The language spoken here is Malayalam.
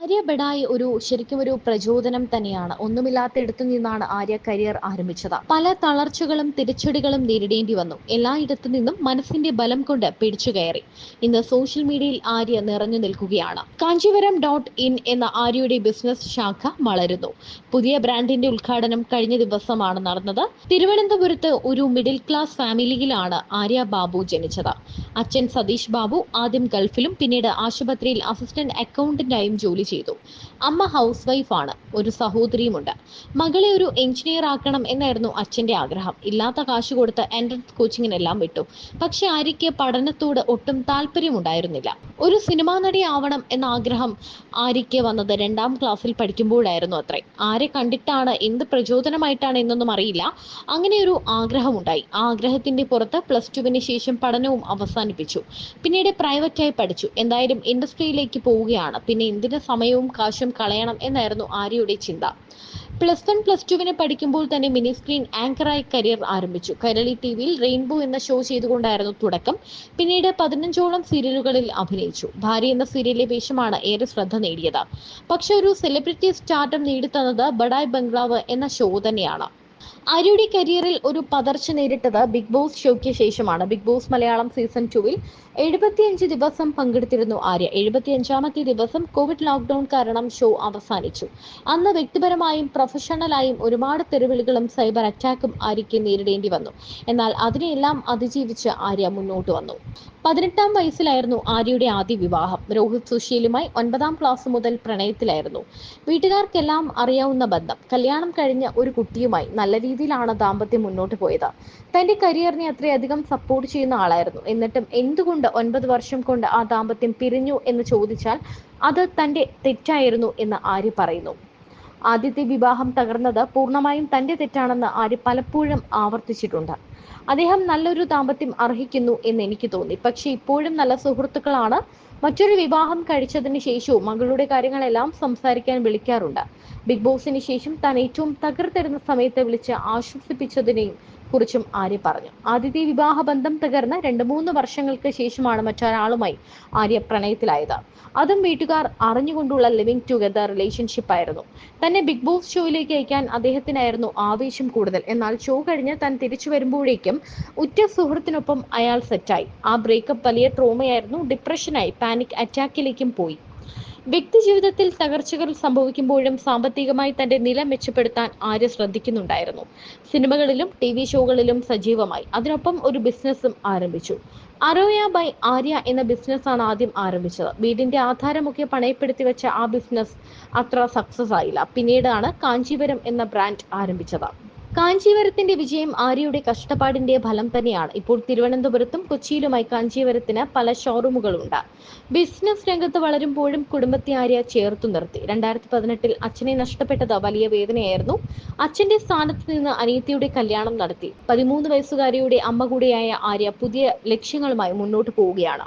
ആര്യ ബഡായി ഒരു ശരിക്കും ഒരു പ്രചോദനം തന്നെയാണ്. ഒന്നുമില്ലാത്തിടത്തു നിന്നാണ് ആര്യ കരിയർ ആരംഭിച്ചത്. പല തളർച്ചകളും തിരിച്ചടികളും നേരിടേണ്ടി വന്നു. എല്ലായിടത്തു നിന്നും മനസ്സിന്റെ ബലം കൊണ്ട് പിടിച്ചു കയറി. ഇന്ന് സോഷ്യൽ മീഡിയയിൽ ആര്യ നിറഞ്ഞു നിൽക്കുകയാണ്. കാഞ്ചീപുരം ഡോട്ട് ഇൻ എന്ന ആര്യയുടെ ബിസിനസ് ശാഖ വളരുന്നു. പുതിയ ബ്രാൻഡിന്റെ ഉദ്ഘാടനം കഴിഞ്ഞ ദിവസമാണ് നടന്നത്. തിരുവനന്തപുരത്ത് ഒരു മിഡിൽ ക്ലാസ് ഫാമിലിയിലാണ് ആര്യ ബാബു ജനിച്ചത്. അച്ഛൻ സതീഷ് ബാബു ആദ്യം ഗൾഫിലും പിന്നീട് ആശുപത്രിയിൽ അസിസ്റ്റന്റ് അക്കൗണ്ടന്റായും ജോലി ചെയ്തു. അമ്മ ഹൗസ് വൈഫാണ് ഒരു സഹോദരിയുമുണ്ട്. മകളെ ഒരു എഞ്ചിനീയർ ആക്കണം എന്നായിരുന്നു അച്ഛന്റെ ആഗ്രഹം. ഇല്ലാത്ത കാശ് കൊടുത്ത് എൻട്രൻസ് കോച്ചിങ്ങിനെല്ലാം വിട്ടു. പക്ഷെ ആര്യയ്ക്ക് പഠനത്തോട് ഒട്ടും താല്പര്യമുണ്ടായിരുന്നില്ല. ഒരു സിനിമാ നടി ആവണം എന്ന ആഗ്രഹം ആര്യയ്ക്ക് വന്നത് രണ്ടാം ക്ലാസ്സിൽ പഠിക്കുമ്പോഴായിരുന്നു അത്രേ. ആരെ കണ്ടിട്ടാണ് എന്ത് പ്രചോദനമായിട്ടാണ് എന്നൊന്നും അറിയില്ല. അങ്ങനെ ഒരു ആഗ്രഹമുണ്ടായി. ആ ആഗ്രഹത്തിന്റെ പുറത്ത് പ്ലസ് ടുവിന് ശേഷം പഠനവും അവസാനിപ്പിച്ചു. പിന്നീട് പ്രൈവറ്റായി പഠിച്ചു. എന്തായാലും ഇൻഡസ്ട്രിയിലേക്ക് പോവുകയാണ്. പിന്നെ എന്തിന് സമയവും കാശും കളയണം എന്നായിരുന്നു ആര്യയുടെ ചിന്ത. പ്ലസ് വൺ പ്ലസ് ടുവിന് പഠിക്കുമ്പോൾ തന്നെ മിനി സ്ക്രീൻ ആങ്കറായി കരിയർ ആരംഭിച്ചു. കരളി ടി വിയിൽ റെയിൻബോ എന്ന ഷോ ചെയ്തുകൊണ്ടായിരുന്നു തുടക്കം. പിന്നീട് പതിനഞ്ചോളം സീരിയലുകളിൽ അഭിനയിച്ചു. ഭാര്യ എന്ന സീരിയലിലെ വേഷമാണ് ഏറെ ശ്രദ്ധ നേടിയത്. പക്ഷെ ഒരു സെലിബ്രിറ്റി സ്റ്റാർഡം നേടിത്തന്നത് ബഡായ് ബംഗ്ലാവ് എന്ന ഷോ തന്നെയാണ്. ആര്യയുടെ കരിയറിൽ ഒരു പതർച്ച നേരിട്ടത് ബിഗ് ബോസ് ഷോയ്ക്ക് ശേഷമാണ്. ബിഗ് ബോസ് മലയാളം സീസൺ ടുവിൽ എഴുപത്തിയഞ്ച് ദിവസം പങ്കെടുത്തിരുന്നു ആര്യ. എഴുപത്തിയഞ്ചാമത്തെ ദിവസം കോവിഡ് ലോക്ക്ഡൌൺ കാരണം ഷോ അവസാനിച്ചു. അന്ന് വ്യക്തിപരമായും പ്രൊഫഷണലായും ഒരുപാട് തെരുവിളികളും സൈബർ അറ്റാക്കും ആര്യയ്ക്ക് നേരിടേണ്ടി വന്നു. എന്നാൽ അതിനെയെല്ലാം അതിജീവിച്ച് ആര്യ മുന്നോട്ട് വന്നു. പതിനെട്ടാം വയസ്സിലായിരുന്നു ആര്യയുടെ ആദ്യ വിവാഹം. രോഹിത് സുശീലുമായി ഒൻപതാം ക്ലാസ് മുതൽ പ്രണയത്തിലായിരുന്നു. വീട്ടുകാർക്കെല്ലാം അറിയാവുന്ന ബന്ധം. കല്യാണം കഴിഞ്ഞ ഒരു കുട്ടിയുമായി നല്ല രീതിയിലാണ് ദാമ്പത്യം മുന്നോട്ട് പോയത്. തന്റെ കരിയറിനെ അത്രയധികം സപ്പോർട്ട് ചെയ്യുന്ന ആളായിരുന്നു. എന്നിട്ടും എന്തുകൊണ്ട് ഒൻപത് വർഷം കൊണ്ട് ആ ദാമ്പത്യം പിരിഞ്ഞു എന്ന് ചോദിച്ചാൽ അത് തന്റെ തെറ്റായിരുന്നു എന്ന് ആര്യ പറയുന്നു. ആദ്യത്തെ വിവാഹം തകർന്നത് പൂർണമായും തന്റെ തെറ്റാണെന്ന് ആര്യ പലപ്പോഴും ആവർത്തിച്ചിട്ടുണ്ട്. അദ്ദേഹം നല്ലൊരു ദാമ്പത്യം അർഹിക്കുന്നു എന്ന് എനിക്ക് തോന്നി. പക്ഷെ ഇപ്പോഴും നല്ല സുഹൃത്തുക്കളാണ്. മറ്റൊരു വിവാഹം കഴിച്ചതിന് ശേഷവും മകളുടെ കാര്യങ്ങളെല്ലാം സംസാരിക്കാൻ വിളിക്കാറുണ്ട്. ബിഗ് ബോസിന് ശേഷം താൻ ഏറ്റവും തകർത്തിരുന്ന സമയത്ത് വിളിച്ച് ആശ്വസിപ്പിച്ചതിനെയും കുറിച്ചും ആര്യ പറഞ്ഞു. ആദിതി വിവാഹ ബന്ധം തകർന്ന് രണ്ട് മൂന്ന് വർഷങ്ങൾക്ക് ശേഷമാണ് മറ്റൊരാളുമായി ആര്യ പ്രണയത്തിലായത്. അതും വീട്ടുകാർ അറിഞ്ഞുകൊണ്ടുള്ള ലിവിംഗ് ടുഗദർ റിലേഷൻഷിപ്പ് ആയിരുന്നു. തന്നെ ബിഗ് ബോസ് ഷോയിലേക്ക് അയക്കാൻ അദ്ദേഹത്തിനായിരുന്നു ആവേശം കൂടുതൽ. എന്നാൽ ഷോ കഴിഞ്ഞ് താൻ തിരിച്ചു വരുമ്പോഴേക്കും ഉറ്റ സുഹൃത്തിനൊപ്പം അയാൾ സെറ്റായി ആ ബ്രേക്കപ്പ് വലിയ ട്രോമയായിരുന്നു ഡിപ്രഷനായി പാനിക് അറ്റാക്കിലേക്കും പോയി. വ്യക്തിജീവിതത്തിൽ തകർച്ചകൾ സംഭവിക്കുമ്പോഴും സാമ്പത്തികമായി തന്റെ നില മെച്ചപ്പെടുത്താൻ ആര്യ ശ്രദ്ധിക്കുന്നുണ്ടായിരുന്നു. സിനിമകളിലും ടി വി ഷോകളിലും സജീവമായി. അതിനൊപ്പം ഒരു ബിസിനസ്സും ആരംഭിച്ചു. അരോയ ബൈ ആര്യ എന്ന ബിസിനസ് ആണ് ആദ്യം ആരംഭിച്ചത്. വീടിന്റെ ആധാരമൊക്കെ പണയപ്പെടുത്തി വെച്ച ആ ബിസിനസ് അത്ര സക്സസ് ആയില്ല. പിന്നീടാണ് കാഞ്ചീപുരം എന്ന ബ്രാൻഡ് ആരംഭിച്ചത്. കാഞ്ചീപുരത്തിന്റെ വിജയം ആര്യയുടെ കഷ്ടപ്പാടിന്റെ ഫലം തന്നെയാണ്. ഇപ്പോൾ തിരുവനന്തപുരത്തും കൊച്ചിയിലുമായി കാഞ്ചീപുരത്തിന് പല ഷോറൂമുകളുണ്ട് ബിസിനസ് രംഗത്ത് വളരുമ്പോഴും കുടുംബത്തെ ആര്യ ചേർത്തു നിർത്തി. രണ്ടായിരത്തി പതിനെട്ടിൽ അച്ഛനെ നഷ്ടപ്പെട്ടത് വലിയ വേദനയായിരുന്നു. അച്ഛന്റെ സ്ഥാനത്ത് നിന്ന് അനിയത്തിയുടെ കല്യാണം നടത്തി. പതിമൂന്ന് വയസ്സുകാരിയുടെ അമ്മ കൂടിയായ ആര്യ പുതിയ ലക്ഷ്യങ്ങളുമായി മുന്നോട്ട് പോവുകയാണ്.